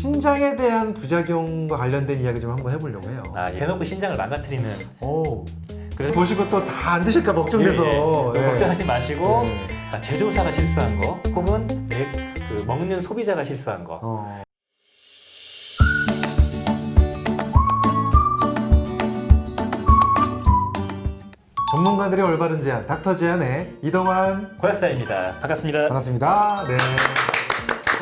신장에 대한 부작용과 관련된 이야기 좀 한번 해보려고 해요. 아, 해놓고 신장을 망가뜨리는 오. 그래서 보시고 또 다 안 드실까 걱정돼서. 예, 예. 예. 걱정하지 마시고 네. 아, 제조사가 실수한 거 혹은 내, 그 먹는 소비자가 실수한 거 어. 전문가들의 올바른 제안, 닥터 제안의 이동환 고약사입니다. 반갑습니다. 반갑습니다. 네.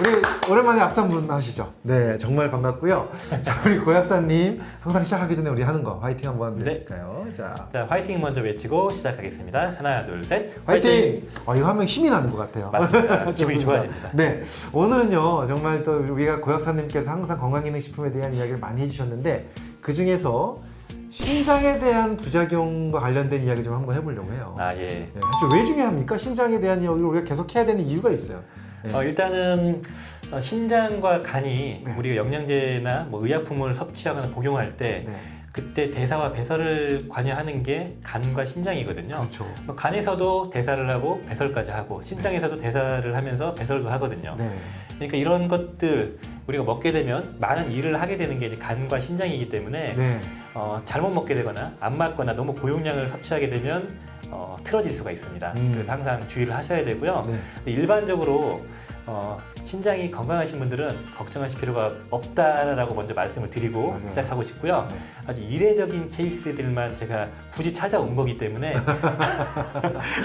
우리 오랜만에 악산분 하시죠? 네, 정말 반갑고요. 자, 우리 고약사님 항상 시작하기 전에 우리 하는 거 화이팅 한번 네. 외칠까요? 자, 자, 화이팅 먼저 외치고 시작하겠습니다. 하나, 둘, 셋. 화이팅! 어, 이거 하면 힘이 나는 것 같아요. 맞습니다. 기분이 좋습니다. 좋아집니다. 네, 오늘은요 정말 또 우리가 고약사님께서 항상 건강기능식품에 대한 이야기를 많이 해주셨는데 그 중에서 신장에 대한 부작용과 관련된 이야기 좀 한번 해보려고 해요. 아, 예. 네, 사실 왜 중요합니까? 신장에 대한 이야기를 우리가 계속 해야 되는 이유가 있어요. 네. 어, 일단은 어, 신장과 간이 네. 우리가 영양제나 뭐 의약품을 섭취하거나 복용할 때 네, 그때 대사와 배설을 관여하는 게 간과 신장이거든요. 그렇죠. 뭐 간에서도 대사를 하고 배설까지 하고 신장에서도 대사를 하면서 배설도 하거든요. 네, 그러니까 이런 것들 우리가 먹게 되면 많은 일을 하게 되는 게 이제 간과 신장이기 때문에 네, 어, 잘못 먹게 되거나 안 맞거나 너무 고용량을 섭취하게 되면 어, 틀어질 수가 있습니다. 음. 그래서 항상 주의를 하셔야 되고요. 네. 일반적으로 어, 신장이 건강하신 분들은 걱정하실 필요가 없다라고 먼저 말씀을 드리고 맞아요. 시작하고 싶고요. 네. 아주 이례적인 케이스들만 제가 굳이 찾아온 거기 때문에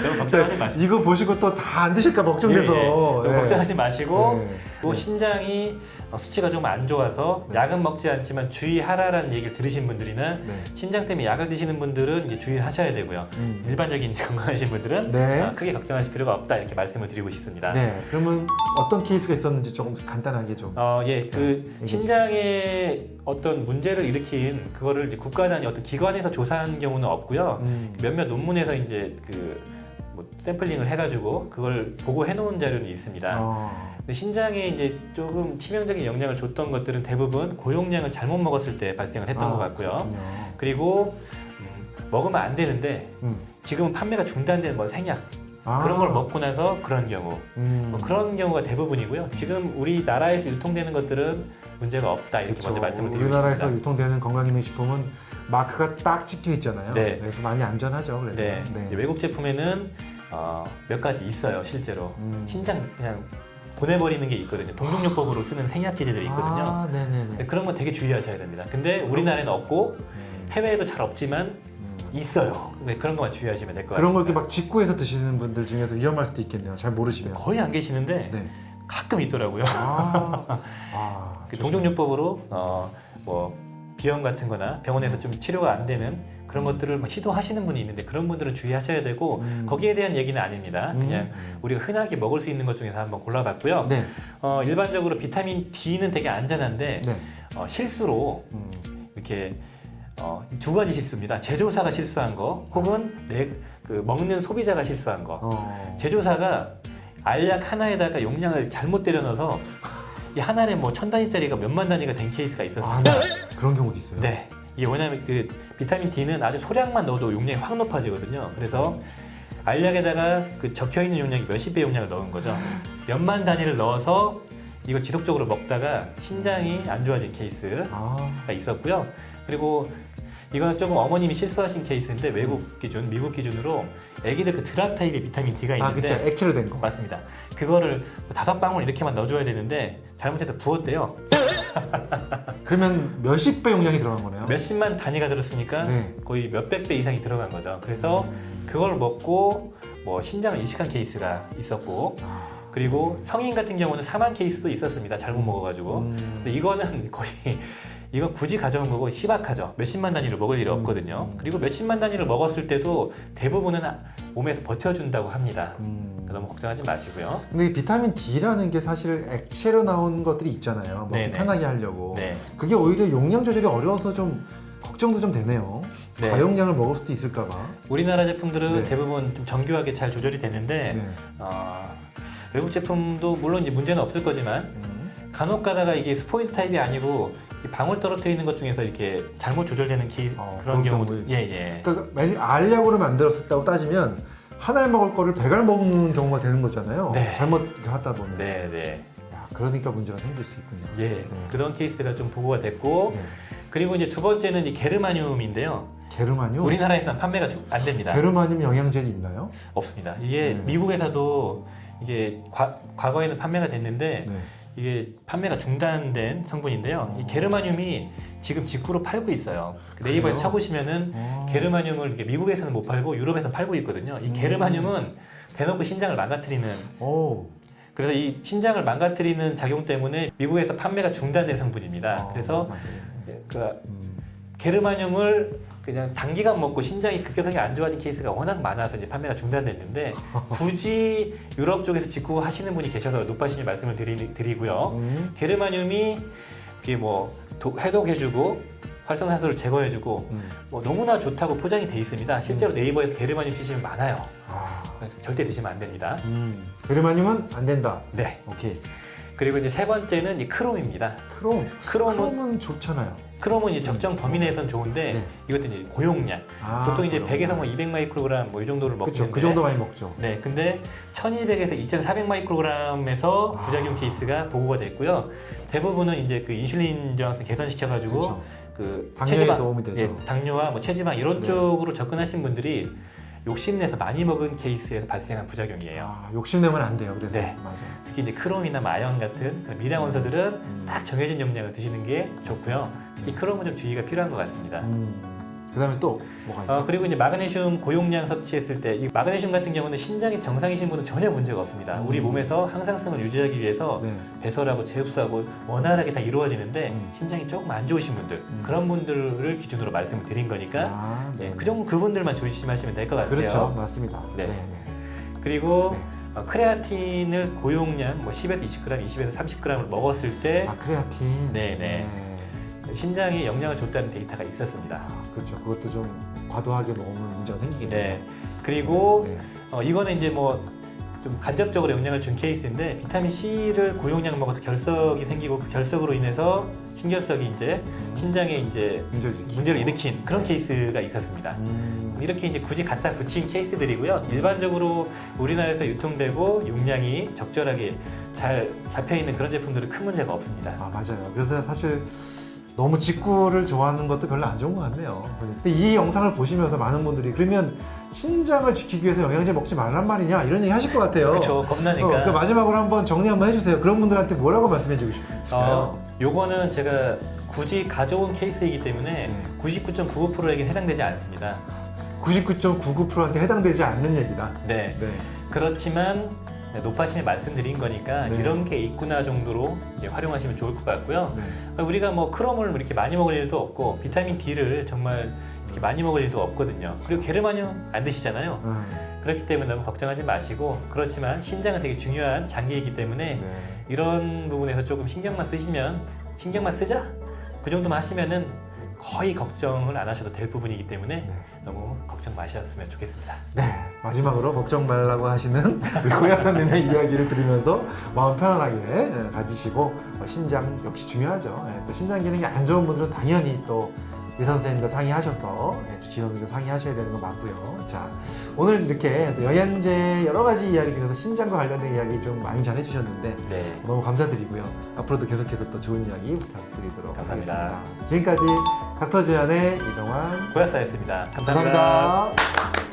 너무 걱정하지 마시고 이거 보시고 또 다안 드실까 걱정돼서. 예, 예. 너무 네. 걱정하지 마시고 네. 또 네. 신장이 어, 수치가 좀 안 좋아서 네. 약은 먹지 않지만 주의하라라는 얘기를 들으신 분들이나 네. 신장 때문에 약을 드시는 분들은 이제 주의를 하셔야 되고요. 음. 일반적인 건강하신 분들은 네. 어, 크게 걱정하실 필요가 없다 이렇게 말씀을 드리고 싶습니다. 네. 그러면 어떤 케이스가 있었는지 조금 간단하게 좀. 어, 예, 그 네, 신장에 어떤 문제를 일으킨 그거를 이제 국가 단위 어떤 기관에서 조사한 경우는 없고요. 음. 몇몇 논문에서 이제 그 뭐 샘플링을 해가지고 그걸 보고 해 놓은 자료는 있습니다. 어. 근데 신장에 이제 조금 치명적인 영향을 줬던 것들은 대부분 고용량을 잘못 먹었을 때 발생을 했던 아, 것 같고요. 그렇군요. 그리고 음, 먹으면 안 되는데 음. 지금은 판매가 중단된 뭐 생약 아. 그런 걸 먹고 나서 그런 경우 음. 뭐 그런 경우가 대부분이고요. 지금 우리나라에서 유통되는 것들은 문제가 없다 이렇게 그렇죠. 먼저 말씀을 드리고 우리나라에서 싶습니다. 유통되는 건강기능식품은 마크가 딱 찍혀 있잖아요. 네. 그래서 많이 안전하죠. 그래서. 네. 이제 외국 제품에는 어, 몇 가지 있어요 실제로 음. 신장 그냥 보내버리는 게 있거든요. 동종요법으로 쓰는 생약제제들이 있거든요. 아, 네네네. 그런 건 되게 주의하셔야 됩니다. 근데 우리나라에는 없고 음. 해외에도 잘 없지만 음. 있어요. 네, 그런 것만 주의하시면 될 것 같습니다. 그런 걸 이렇게 막 직구해서 드시는 분들 중에서 위험할 수도 있겠네요. 잘 모르시면. 거의 안 계시는데 네. 가끔 있더라고요. 아, 아 그 동종요법으로 어, 뭐 비염 같은 거나 병원에서 좀 치료가 안 되는 그런 것들을 막 시도하시는 분이 있는데 그런 분들은 주의하셔야 되고 음. 거기에 대한 얘기는 아닙니다. 음. 그냥 우리가 흔하게 먹을 수 있는 것 중에서 한번 골라봤고요. 네. 어, 일반적으로 비타민 D는 되게 안전한데 네. 어, 실수로 음. 이렇게 어, 두 가지 실수입니다. 제조사가 실수한 거 혹은 내 그 먹는 소비자가 실수한 거. 어. 제조사가 알약 하나에다가 용량을 잘못 때려 넣어서 이 하나에 뭐 천 단위짜리가 몇만 단위가 된 케이스가 아, 있었습니다. 네. 그런 경우도 있어요. 네. 이게 왜냐하면 그 비타민 D는 아주 소량만 넣어도 용량이 확 높아지거든요. 그래서 알약에다가 그 적혀 있는 용량이 몇십 배 용량을 넣은 거죠. 몇만 단위를 넣어서 이걸 지속적으로 먹다가 신장이 안 좋아진 케이스가 아, 있었고요. 그리고 이거는 조금 어머님이 실수하신 케이스인데 외국 기준, 미국 기준으로 아기들 그 드랍 타입의 비타민 D가 아 있는데 그렇죠. 액체로 된 거. 맞습니다. 그거를 뭐 다섯 방울 이렇게만 넣어줘야 되는데 잘못해서 부었대요. 그러면 몇십 배 용량이 들어간 거네요. 몇십만 단위가 들었으니까 네. 거의 몇백 배 이상이 들어간 거죠. 그래서 음. 그걸 먹고 뭐 신장을 이식한 케이스가 있었고 아, 그리고 성인 같은 경우는 사망 케이스도 있었습니다. 잘못 먹어가지고. 음. 근데 이거는 거의 이건 굳이 가져온 거고 희박하죠. 몇십만 단위를 먹을 일이 음. 없거든요. 그리고 몇십만 단위를 먹었을 때도 대부분은 몸에서 버텨준다고 합니다. 음. 너무 걱정하지 마시고요. 근데 이 비타민 D라는 게 사실 액체로 나온 것들이 있잖아요. 먹기 네네. 편하게 하려고. 네. 그게 오히려 용량 조절이 어려워서 좀 걱정도 좀 되네요. 네. 과용량을 먹을 수도 있을까봐. 우리나라 제품들은 네. 대부분 좀 정교하게 잘 조절이 되는데 네. 어, 외국 제품도 물론 이제 문제는 없을 거지만 음. 간혹 가다가 이게 스포이즈 타입이 아니고 이 방울 떨어뜨리는 것 중에서 이렇게 잘못 조절되는 케이스 어, 그런 그런 경우도 경우도 예예 그러니까 만약 알약으로 만들었다고 따지면 하나를 먹을 거를 백 알 먹는 경우가 되는 거잖아요. 네. 잘못 이렇게 하다 보면. 네네 야, 그러니까 문제가 생길 수 있군요. 예, 네. 그런 케이스가 좀 보고가 됐고 네. 그리고 이제 두 번째는 이 게르마늄인데요. 게르마늄? 우리나라에서는 판매가 주- 안 됩니다. 게르마늄 영양제는 있나요? 없습니다. 이게 네. 미국에서도 이게 과, 과거에는 판매가 됐는데 네. 이게 판매가 중단된 성분인데요. 이 게르마늄이 지금 직구로 팔고 있어요. 네이버에서 그래요? 쳐보시면은 어. 게르마늄을 이게 미국에서는 못 팔고 유럽에서는 팔고 있거든요. 이 음. 게르마늄은 대놓고 신장을 망가뜨리는 오. 그래서 이 신장을 망가뜨리는 작용 때문에 미국에서 판매가 중단된 성분입니다. 어, 그래서 맞아요. 그 음. 게르마늄을 그냥 단기간 먹고 신장이 급격하게 안 좋아진 케이스가 워낙 많아서 이제 판매가 중단됐는데 굳이 유럽 쪽에서 직구하시는 분이 계셔서 높아시니 말씀을 드리, 고요 음. 게르마늄이 이게 뭐 도- 해독해주고 활성산소를 제거해주고 음. 뭐 너무나 좋다고 포장이 돼 있습니다. 실제로 네이버에서 게르마늄 치시면 많아요. 아. 그래서 절대 드시면 안 됩니다. 음. 게르마늄은 안 된다. 네. 오케이. 그리고 이제 세 번째는 이 크롬입니다. 크롬. 크롬은 크롬은 좋잖아요. 크롬은 이제 적정 범위 내에선 좋은데 네. 이것도 이제 고용량. 아, 보통 이제 그렇구나. 100에서 뭐 200 마이크로그램 뭐 이 정도를 먹는데 그렇죠. 그 정도 많이 먹죠. 네, 근데 1200에서 2400 마이크로그램에서 아. 부작용 케이스가 보고가 됐고요. 대부분은 이제 그 인슐린 저항성 개선시켜 가지고. 그 체지방, 도움이 되죠. 예, 당뇨와 뭐 체지방 이런 네. 쪽으로 접근하신 분들이 욕심내서 많이 먹은 케이스에서 발생한 부작용이에요. 아, 욕심내면 안 돼요. 그래서 네. 맞아요. 특히 이제 크롬이나 마연 같은 그런 미량 원소들은 음. 딱 정해진 용량을 드시는 게 좋고요. 특히 크롬은 좀 주의가 필요한 것 같습니다. 음. 그다음에 또 뭐가 있죠? 어, 그리고 이제 마그네슘 고용량 섭취했을 때 이 마그네슘 같은 경우는 신장이 정상이신 분은 전혀 문제가 없습니다. 우리 음. 몸에서 항상성을 유지하기 위해서 네. 배설하고 재흡수하고 원활하게 다 이루어지는데 음. 신장이 조금 안 좋으신 분들 음. 그런 분들을 기준으로 말씀을 드린 거니까 아, 예, 네. 그 정도 그분들만 조심하시면 될 것 같아요. 그렇죠. 맞습니다. 네. 네. 그리고 네. 어, 크레아틴을 고용량 뭐 10에서 20g, 20에서 30g을 먹었을 때 아, 크레아틴. 네, 네. 신장에 영향을 줬다는 데이터가 있었습니다. 아, 그렇죠. 그것도 좀 과도하게 먹으면 문제가 생기겠네요. 네. 그리고 네. 어, 이거는 이제 뭐 좀 간접적으로 영향을 준 케이스인데 비타민 C를 고용량 먹어서 결석이 생기고 그 결석으로 인해서 신결석이 이제 음. 신장에 이제 문제를 문제를 일으킨 그런 케이스가 있었습니다. 음. 이렇게 이제 굳이 갖다 붙인 케이스들이고요. 일반적으로 우리나라에서 유통되고 용량이 적절하게 잘 잡혀 있는 그런 제품들은 큰 문제가 없습니다. 아 맞아요. 그래서 사실 너무 직구를 좋아하는 것도 별로 안 좋은 것 같네요. 근데 이 영상을 보시면서 많은 분들이 그러면 신장을 지키기 위해서 영양제 먹지 말란 말이냐 이런 얘기 하실 것 같아요. 그렇죠. 어, 겁나니까. 그 마지막으로 한번 정리 한번 해주세요. 그런 분들한테 뭐라고 말씀해주고 싶으실까요? 어, 요거는 제가 굳이 가져온 케이스이기 때문에 네. 99.95%에게 해당되지 않습니다. 99.99%한테 해당되지 않는 얘기다. 네. 네. 그렇지만 네, 노파심에 말씀드린 거니까 네. 이런 게 있구나 정도로 이제 활용하시면 좋을 것 같고요. 네. 우리가 뭐 크롬을 이렇게 많이 먹을 일도 없고 비타민 D를 정말 이렇게 많이 먹을 일도 없거든요. 그리고 게르마늄 안 드시잖아요. 음, 그렇기 때문에 너무 걱정하지 마시고 그렇지만 신장은 되게 중요한 장기이기 때문에 네. 이런 부분에서 조금 신경만 쓰시면 신경만 쓰자 그 정도만 하시면은 거의 걱정을 안 하셔도 될 부분이기 때문에 네. 너무 걱정 마셨으면 좋겠습니다. 네, 마지막으로 걱정 말라고 하시는 우리 고약사님의 이야기를 들으면서 마음 편안하게 예, 가지시고 어, 신장 역시 중요하죠. 예, 또 신장 기능이 안 좋은 분들은 당연히 또 의사 선생님과 상의하셔서 예, 주치의원님과 상의하셔야 되는 거 맞고요. 자, 오늘 이렇게 또 영양제 여러 가지 이야기 중에서 신장과 관련된 이야기 좀 많이 전해주셨는데 네. 너무 감사드리고요. 앞으로도 계속해서 또 좋은 이야기 부탁드리도록 감사합니다. 하겠습니다. 지금까지 닥터 제안의 이동환 고약사였습니다 감사합니다. 감사합니다.